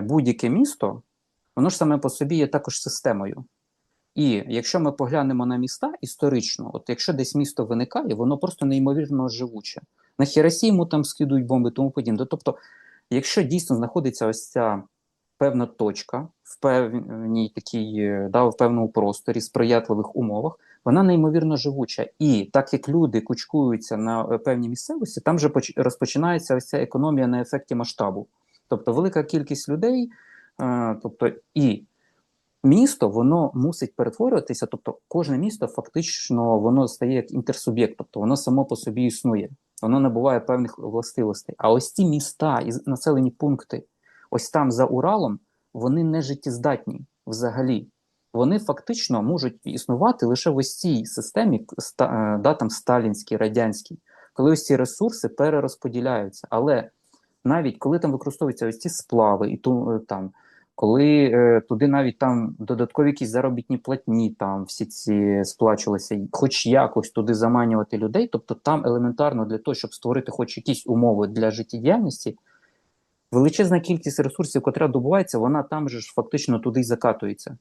будь-яке місто, воно ж саме по собі є також системою. І якщо ми поглянемо на міста історично, от якщо десь місто виникає, воно просто неймовірно живуче. На Хіросіму там скидують бомби, тому подібне. Тобто, якщо дійсно знаходиться ось ця певна точка в певній такій, да, в певному просторі, сприятливих умовах, вона неймовірно живуча. І так як люди кучкуються на е, певній місцевості, там же поч- розпочинається ось ця економія на ефекті масштабу. Тобто велика кількість людей, е, тобто і місто воно мусить перетворюватися. Тобто, кожне місто фактично воно стає як інтерсуб'єкт, тобто воно само по собі існує, воно набуває певних властивостей. А ось ці міста і населені пункти, ось там за Уралом, вони не життєздатні взагалі. Вони фактично можуть існувати лише в ось цій системі, е, да, там сталінській, радянській, коли ось ці ресурси перерозподіляються. Але навіть коли там використовуються ось ці сплави, і ту, е, там, коли е, туди навіть там додаткові якісь заробітні платні, там всі ці сплачувалися, хоч якось туди заманювати людей, тобто там елементарно для того, щоб створити хоч якісь умови для життєдіяльності, величезна кількість ресурсів, котра добувається, вона там же ж фактично туди й закатується.